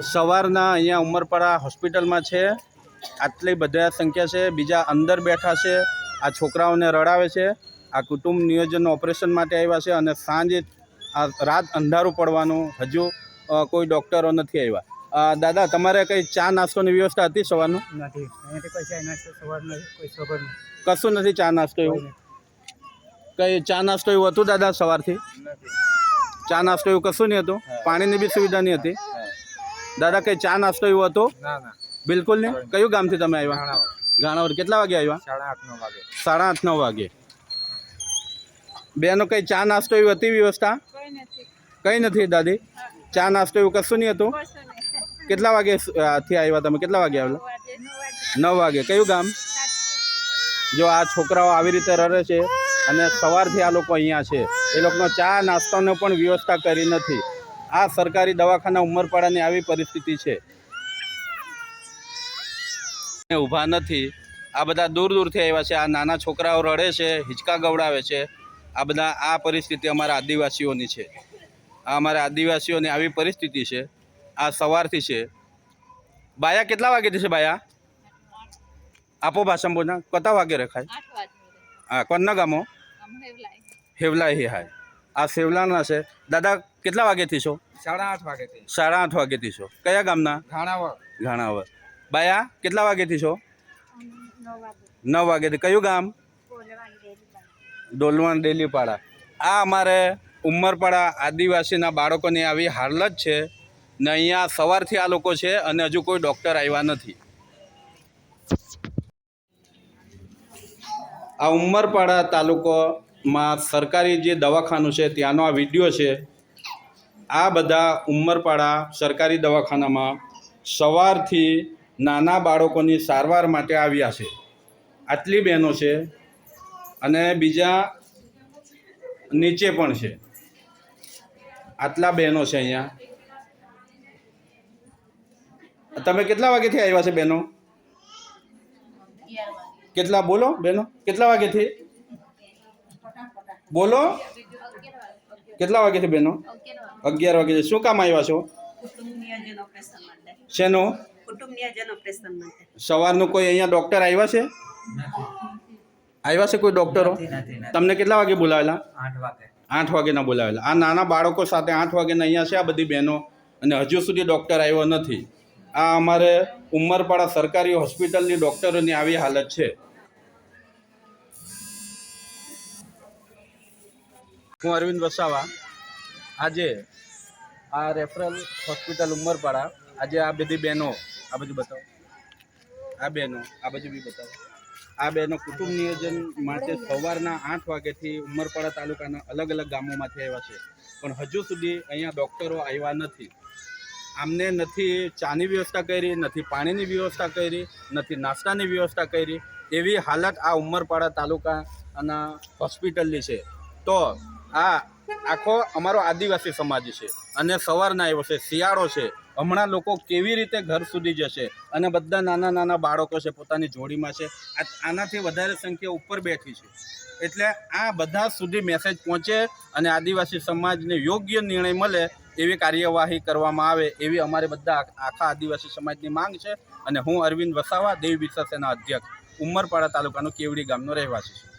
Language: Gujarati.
સવારના અહીંયા ઉમરપાડા હોસ્પિટલમાં છે. આટલી બધા સંખ્યા છે. બીજા અંદર બેઠા છે. આ છોકરાઓને રડાવે છે. આ કુટુંબ નિયોજન ઓપરેશન માટે આવ્યા છે અને સાંજે આ રાત અંધારું પડવાનું. હજુ કોઈ ડૉક્ટરો નથી આવ્યા. દાદા તમારે કંઈ ચા નાસ્તોની વ્યવસ્થા હતી સવારનું? નથી. કશું નથી ચા નાસ્તો એવું? કંઈ ચા નાસ્તો એવું હતું દાદા સવારથી? ચા નાસ્તો એવું કશું નહીં હતું? પાણીની બી સુવિધા નહીં હતી? દાદા કંઈ ચા નાસ્તો એવું હતું? ના ના. બિલકુલ નહીં? કયું ગામથી તમે આવ્યા? ગાણાવર. ઘાણાવર કેટલા વાગે આવ્યા? સાડા આઠ નવ વાગે. સાડા આઠ નવ વાગે. બેનો કંઈ ચા નાસ્તો એવી હતી વ્યવસ્થા? કંઈ નથી. દાદી? ચા નાસ્તો એવું કશું નહીં હતું? કેટલા વાગે થી આવ્યા તમે? કેટલા વાગે આવેલા? નવ વાગે. કયું ગામ? જો આ છોકરાઓ આવી રીતે રહે છે અને સવારથી આ લોકો અહીંયા છે. એ લોકોનો ચા નાસ્તાનો પણ વ્યવસ્થા કરી નથી. આ સરકારી દવાખાના ઉમરપાડાની આવી પરિસ્થિતિ છે. ઊભા નથી. આ બધા દૂર દૂરથી આવ્યા છે. આ નાના છોકરાઓ રડે છે હિંચકા ગવડાવે છે. આ બધા આ પરિસ્થિતિ અમારા આદિવાસીઓની છે. આ અમારા આદિવાસીઓની આવી પરિસ્થિતિ છે. આ સવારથી છે. બાયા કેટલા વાગેથી છે બાયા? આપો ભાષા બોલના કતા વાગે રખાય? હા કોના ગામો? અમને એવું લાગે હેવલા હી હાય. આ સેવલાના છે. દાદા કેટલા વાગેથી છો? સાડા આઠ વાગેથી સાડા આઠ વાગેથી છો. કયા ગામના? ઘાણાવર ઘાણાવર બાયા કેટલા વાગેથી છો? નવ વાગે નવ વાગેથી કયું ગામ? ડોલવણ ડેલીપાડા. આ અમારે ઉમરપાડા આદિવાસીના બાળકોની આવી હાલત છે ને અહીંયા સવારથી આ લોકો છે અને હજુ કોઈ ડૉક્ટર આવ્યા નથી. આ ઉમરપાડા તાલુકોમાં સરકારી જે દવાખાનું છે ત્યાંનો આ વીડિયો છે. આ બધા ઉમરપાડા સરકારી દવાખાનામાં સવારથી નાના બાળકોની સારવાર માટે આવ્યા છે. આટલી બહેનો છે અને બીજા નીચે પણ છે. આટલા બહેનો છે અહીંયા. તમે કેટલા વાગ્યાથી આવ્યા છે બહેનો? કેટલા? બોલો બહેનો કેટલા વાગ્યાથી? બોલો. વાગે કેટલા વાગ્યાથી બહેનો અગિયાર વાગે છે. શું કામ આવ્યા છો? કુટુંબ નિયોજન ઓપરેશન માટે. શેનું? કુટુંબ નિયોજન ઓપરેશન માટે. સવારનું કોઈ અહીંયા ડૉક્ટર આવ્યા છે? આવ્યા છે કોઈ ડૉક્ટરો તમને કેટલા વાગે બોલાવેલા? આઠ વાગેના બોલાવેલા. આ નાના બાળકો સાથે આઠ વાગેના અહીંયા છે આ બધી બહેનો. અને હજુ સુધી ડૉક્ટર આવ્યો નથી. આ અમારે ઉમરપાડા સરકારી હોસ્પિટલની ડૉક્ટરોની આવી હાલત છે. હું અરવિંદ વસાવા. આજે આ રેફરલ હોસ્પિટલ ઉમરપાડા. આજે આ બધી બહેનો, આ બાજુ બતાવો. આ બહેનો, આ બાજુ બી બતાવો. આ બહેનો કુટુંબ નિયોજન માટે સવારના આઠ વાગ્યાથી ઉમરપાડા તાલુકાના અલગ અલગ ગામોમાંથી આવ્યા છે. પણ હજુ સુધી અહીંયા ડૉક્ટરો આવ્યા નથી. આમને નથી ચાની વ્યવસ્થા કરી, નથી પાણીની વ્યવસ્થા કરી, નથી નાસ્તાની વ્યવસ્થા કરી. એવી હાલત આ ઉમરપાડા તાલુકાના હોસ્પિટલની છે. તો આ આખો અમારો આદિવાસી સમાજ છે. અને સવારના આવ્યો છે શિયાળો છે. હમણાં લોકો કેવી રીતે ઘર સુધી જશે? અને બધા નાના નાના બાળકો છે, પોતાની જોડીમાં છે. આનાથી વધારે સંખ્યા ઉપર બેઠી છે. એટલે આ બધા સુધી મેસેજ પહોંચે અને આદિવાસી સમાજને યોગ્ય નિર્ણય મળે એવી કાર્યવાહી કરવામાં આવે એવી અમારે બધા આખા આદિવાસી સમાજની માંગ છે. અને હું અરવિંદ વસાવા, દેવી વિશ્વાસેના સેના અધ્યક્ષ, ઉમરપાડા તાલુકાનો કેવડી ગામનો રહેવાસી છું.